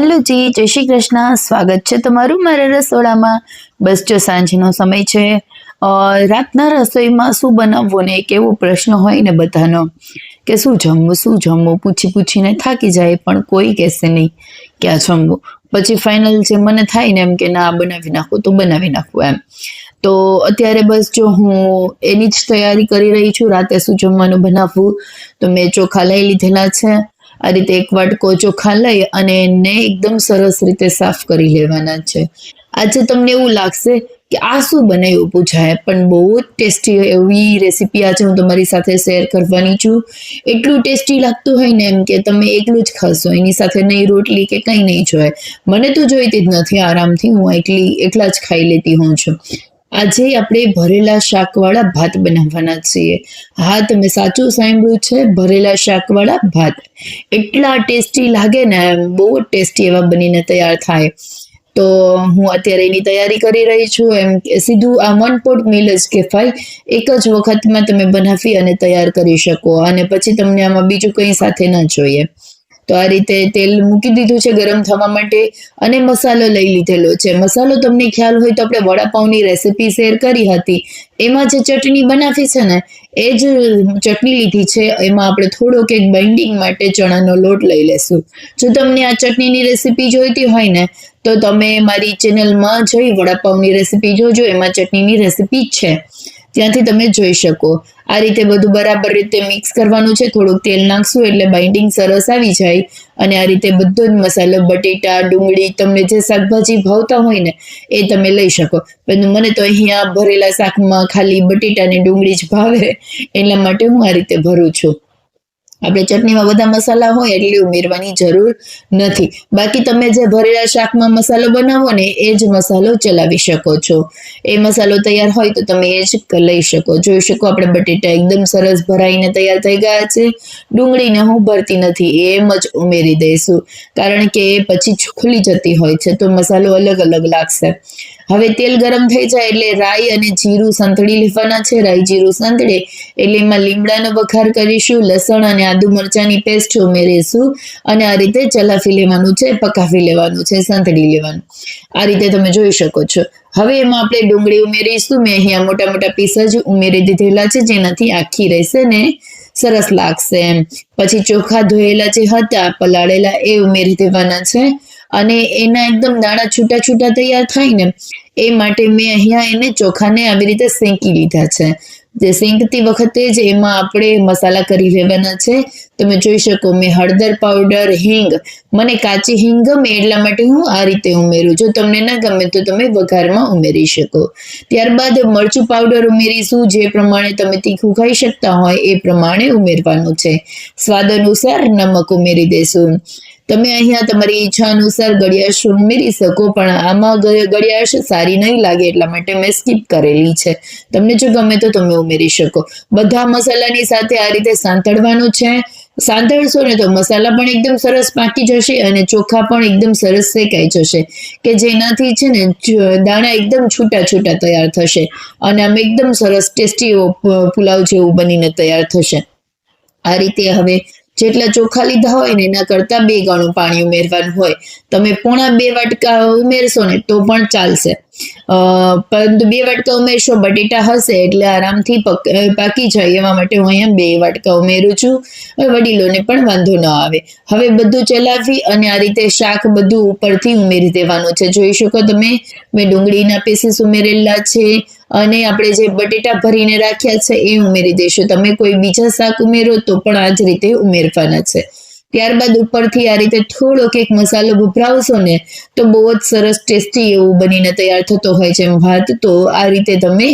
Hello જી, જય શ્રી કૃષ્ણ. સ્વાગત છે તમારું મારા રસોડામાં. બસ જો સાંજનો સમય છે. રાતના રસોઈમાં શું બનાવવું ને એક એવો પ્રશ્ન હોય ને બધાનો? કે શું જમવું શું જમવું? પૂછી પૂછીને થાકી જાય, પણ કોઈ કહેશે નહીં ક્યાં જમવું. પછી ફાઇનલ જે મને થાય ને એમ કે ના બનાવી નાખું, તો બનાવી નાખું એમ. તો અત્યારે બસ જો હું એની જ તૈયારી કરી રહી છું, રાતે શું જમવાનું બનાવવું? તો મેં ચોખા લઈ લીધેલા છે. આ રીતે એક વાટકો ચોખા લઈ અને એને એકદમ સરસ રીતે સાફ કરી લેવાના છે. આજે તમને એવું લાગશે કે આ શું બનાવ્યું પૂછાય પણ બહુ જ ટેસ્ટી એવી રેસીપી આજે હું તમારી સાથે શેર કરવાની છું. એટલું ટેસ્ટી લાગતું હોય ને એમ કે તમે એકલું જ ખાશો, એની સાથે નહીં રોટલી કે કંઈ નહીં જોઈએ મને તો જોઈતી જ નથી, આરામથી હું એકલી, એકલા જ ખાઈ લેતી હોઉં છું. આજે આપણે ભરેલા શાકવાળા ભાત બનાવવાના છીએ. હા, તમે સાચું સાંભળ્યું છે, ભરેલા શાકવાળા ભાત. એટલા ટેસ્ટી લાગે ને, બહુ ટેસ્ટી એવા બનીને તૈયાર થાય. તો હું અત્યારે એની તૈયારી કરી રહી છું, એમ સીધું આ વન પોટ મિલ જ કહેવાય. એક જ વખતમાં તમે બનાવી અને તૈયાર કરી શકો, અને પછી તમને આમાં બીજું કંઈ સાથે ન જોઈએ. તો આ રીતે તેલ મૂકી દીધું છે ગરમ થવા માટે અને મસાલો લઈ લીધેલો છે. મસાલો તમને ખ્યાલ હોય તો આપણે વડાપાઉંની રેસીપી શેર કરી હતી. એમાં જે ચટણી બનાવી છે ને, એ જ ચટણી લીધી છે. એમાં આપણે થોડોક એક બાઇન્ડિંગ માટે ચણાનો લોટ લઈ લેશું. જો તમને આ ચટણીની રેસીપી જોઈતી હોય ને, તો તમે મારી ચેનલમાં જઈ વડાપાઉંની રેસીપી જોજો. એમાં ચટણીની રેસીપી છે. ત્યાંથી તમે જોઈ શકો. આ રીતે બધું બરાબર રીતે મિક્સ કરવાનું છે. થોડુંક તેલ નાખશું એટલે બાઇન્ડિંગ સરસ આવી જાય. અને આ રીતે બધો જ મસાલો, બટેટા, ડુંગળી તમને જે શાકભાજી ભાવતા હોય ને, એ તમે લઈ શકો. પણ મને તો અહીંયા ભરેલા શાકમાં ખાલી બટેટા ને ડુંગળી જ ભાવે. એટલા માટે હું આ રીતે ભરું છું. આપણે ચટણીમાં બધા મસાલા હોય એટલે ઉમેરવાની જરૂર નથી. બાકી તમે જે ભરેલા શાકમાં મસાલો બનાવો ને, એ જ મસાલો ચલાવી શકો છો. એ મસાલો તૈયાર હોય તો તમે એ જ લઈ શકો. જોઈ શકો આપણે બટેટા એકદમ સરસ ભરાઈને તૈયાર થઈ ગયા છે. ડુંગળીને હું ભરતી નથી, એમ જ ઉમેરી દઈશું. કારણ કે એ પછી ખુલી જતી હોય છે, તો મસાલો અલગ અલગ લાગશે. હવે તેલ ગરમ થઈ જાય એટલે રાઈ અને જીરું સંતળી લેવાના છે. રાઈ જીરું સંતળે એટલે એમાં લીમડાનો વઘાર કરીશું, લસણ અને આદુ મરચાંની પેસ્ટ ઉમેરીશું અને આ રીતે ચલાફી લેવાનું છે, પકાવી લેવાનું છે, સંતળી લેવાનું. આ રીતે તમે જોઈ શકો છો. હવે એમાં આપણે ડુંગળી ઉમેરીશું. મેં અહીંયા મોટા મોટા પીસ જ ઉમેરી દીધેલા છે, જેનાથી આખી રહેશે ને સરસ લાગશે એમ. પછી ચોખા ધોયેલા જે હતા, પલાળેલા, એ ઉમેરી દેવાના છે. અને એના એકદમ દાણા છૂટા છૂટા તૈયાર થાય ને, એ માટે મેં અહીંયા એને ચોખાને આવી રીતે શેંકી લીધા છે. જે શેંકતી વખતે જ એમાં આપણે મસાલા કરી લેવાના છે. તમે જોઈ શકો મેં હળદર પાવડર, હિંગ. મને કાચી હિંગ ગમે એટલા માટે હું આ રીતે ઉમેરું. જો તમને ના ગમે તો તમે વઘારમાં ઉમેરી શકો. ત્યારબાદ મરચું પાવડર ઉમેરીશું. જે પ્રમાણે તમે તીખું ખાઈ શકતા હોય એ પ્રમાણે ઉમેરવાનું છે. સ્વાદ અનુસાર નમક ઉમેરી દેશું. તમે અહીંયા તમારી ઈચ્છા અનુસાર ગળિયાશ ઉમેરી શકો, પણ આમાં ગળિયાશ સારી નહીં લાગે એટલા માટે મેં સ્કીપ કરેલી છે. તમને જો ગમે તો તમે ઉમેરી શકો. બધા મસાલાની સાથે આ રીતે સાંતળવાનું છે. સાંતળશો ને તો મસાલા પણ એકદમ સરસ પાકી જશે અને ચોખા પણ એકદમ સરસ શેકાઈ જશે. કે જેનાથી છે ને દાણા એકદમ છૂટા છૂટા તૈયાર થશે અને આમ એકદમ સરસ ટેસ્ટી પુલાવ જેવું બનીને તૈયાર થશે. આ રીતે હવે જેટલા ચોખા લીધા હોય ને એના કરતાં બે ગણું પાણી ઉમેરવાનું હોય. તમે પોણા બે વાટકા ઉમેરશો ને તો પણ ચાલશે. પરંતુ બે વાટકા ઉમેરશો, બટેટા હશે એટલે આરામથી પક જાય એવા માટે હું અહીંયા બે વાટકા ઉમેરું છું. વડીલોને પણ વાંધો ન આવે. હવે બધું ચલાવી અને આ રીતે શાક બધું ઉપરથી ઉમેરી દેવાનું છે. જોઈ શકો તમે, મેં ડુંગળીના પીસીસ ઉમેરેલા છે અને આપણે જે બટેટા ભરીને રાખ્યા છે એ ઉમેરી દઈશું. તમે કોઈ બીજા શાક ઉમેરો તો પણ આ જ રીતે ઉમેરવાના છે. ત્યારબાદ ઉપરથી આ રીતે થોડોક એક મસાલો ભભરાવશો ને, તો બહુ જ સરસ ટેસ્ટી એવું બનીને તૈયાર થતો હોય છે ભાત. તો આ રીતે તમે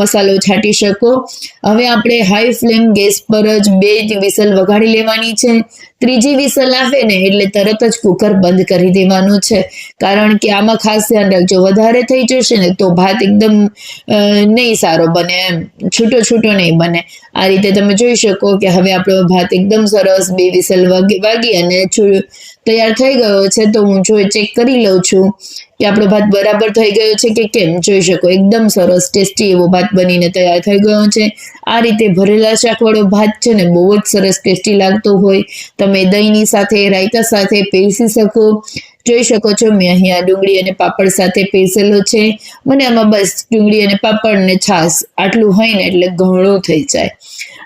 મસાલો છાંટી શકો. હવે આપણે હાઈ ફ્લેમ ગેસ પર જ બે જ વિસલ વગાડી લેવાની છે. ત્રીજી વિસલ આવે ને એટલે તરત જ કુકર બંધ કરી દેવાનું છે. કારણ કે આમાં ખાસ ધ્યાન રાખજો, વધારે થઈ જશે ને તો ભાત એકદમ નહીં સારો બને એમ. છૂટો છૂટો નહીં બને. આ રીતે તમે જોઈ શકો કે હવે આપણો ભાત એકદમ સરસ બે વિસલ વાગી અને તૈયાર થઈ ગયો છે, તો હું જો ચેક કરી લઉં છું કે આપણો ભાત બરાબર થઈ ગયો છે કે કેમ? જોઈ શકો, એકદમ સરસ ટેસ્ટી એવો ભાત બનીને તૈયાર થઈ ગયો છે. આ રીતે ભરેલા શાકવાળો ભાત છે ને, બહુ જ સરસ ટેસ્ટી લાગતો હોય. તમે દહીંની સાથે, રાયતા સાથે પીરસી શકો જોઈ શકો છો, મેં અહીંયા ડુંગળી અને પાપડ સાથે પીસેલો છે. મને આમાં બસ ડુંગળી અને પાપડ ને છાશ આટલું હોય ને એટલે ઘણું થઈ જાય.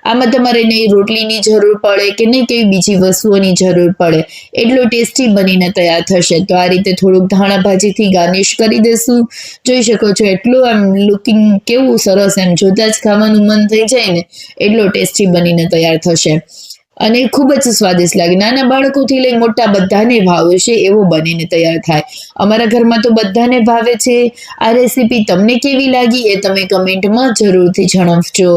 આમાં તમારે નહીં રોટલીની જરૂર પડે કે નહીં કેવી બીજી વસ્તુઓની જરૂર પડે. એટલું ટેસ્ટી બનીને તૈયાર થશે. તો આ રીતે થોડુંક ધાણા ભાજીથી ગાર્નિશ કરી દેશું. જોઈ શકો છો, એટલું આમ લુકિંગ કેવું સરસ એમ જોતા જ ખાવાનું મન થઈ જાય ને, એટલો ટેસ્ટી બનીને તૈયાર થશે. અને ખૂબ જ સ્વાદિષ્ટ લાગે. નાના બાળકોથી લઈ મોટા બધાને ભાવે છે એવું બનીને તૈયાર થાય. અમારા ઘરમાં તો બધાને ભાવે છે. આ રેસીપી તમને કેવી લાગી એ તમે કમેન્ટમાં જરૂરથી જણાવજો.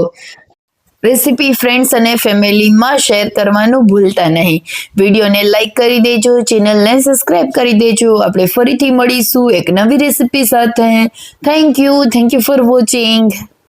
રેસીપી ફ્રેન્ડ્સ અને ફેમિલીમાં શેર કરવાનું ભૂલતા નહીં. વિડીયોને લાઈક કરી દેજો, ચેનલને સબસ્ક્રાઇબ કરી દેજો. આપણે ફરીથી મળીશું એક નવી રેસીપી સાથે. Thank you thank you for watching.